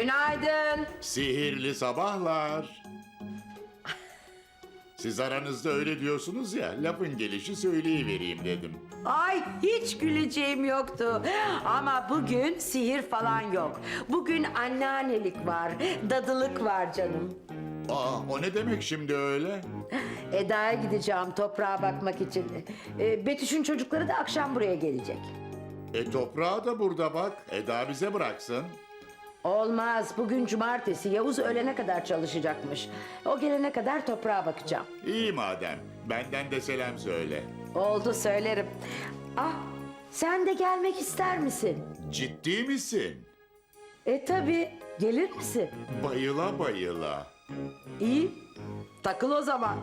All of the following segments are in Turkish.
Günaydın. Sihirli sabahlar. Siz aranızda öyle diyorsunuz ya, lafın gelişi söyleyivereyim dedim. Ay hiç güleceğim yoktu. Ama bugün sihir falan yok. Bugün anneannelik var, dadılık var canım. Aa, o ne demek şimdi öyle? Eda'ya gideceğim toprağa bakmak için. Ee, Betüş'ün çocukları da akşam buraya gelecek. E toprağı da burada bak, Eda bize bıraksın. Olmaz. Bugün cumartesi. Yavuz öğlene kadar çalışacakmış. O gelene kadar toprağa bakacağım. İyi madem, benden de selam söyle. Oldu söylerim. Ah, sen de gelmek ister misin? Ciddi misin? E tabi. Gelir misin? Bayıla bayıla. İyi. Takıl o zaman.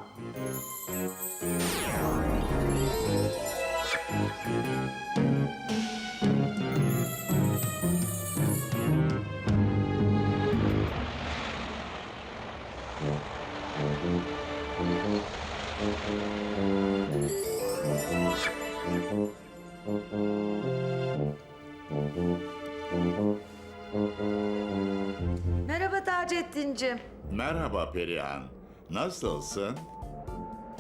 Merhaba Taceddin'cim. Merhaba Perihan. Nasılsın?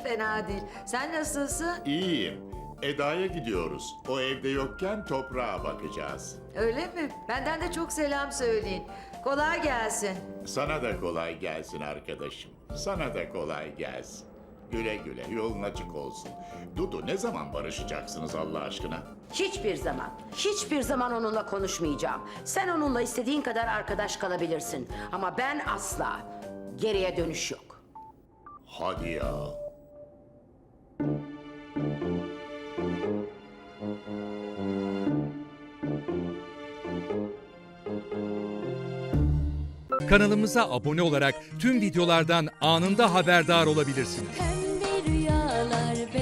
Fena değil. Sen nasılsın? İyiyim. Eda'ya gidiyoruz. O evde yokken toprağa bakacağız. Öyle mi? Benden de çok selam söyleyin. Kolay gelsin. Sana da kolay gelsin arkadaşım. Sana da kolay gelsin. Güle güle yolun açık olsun. Dudu ne zaman barışacaksınız Allah aşkına? Hiçbir zaman, hiçbir zaman onunla konuşmayacağım. Sen onunla istediğin kadar arkadaş kalabilirsin. Ama ben asla. Geriye dönüş yok. Hadi ya. Kanalımıza abone olarak tüm videolardan anında haberdar olabilirsiniz. Pembe rüyalar,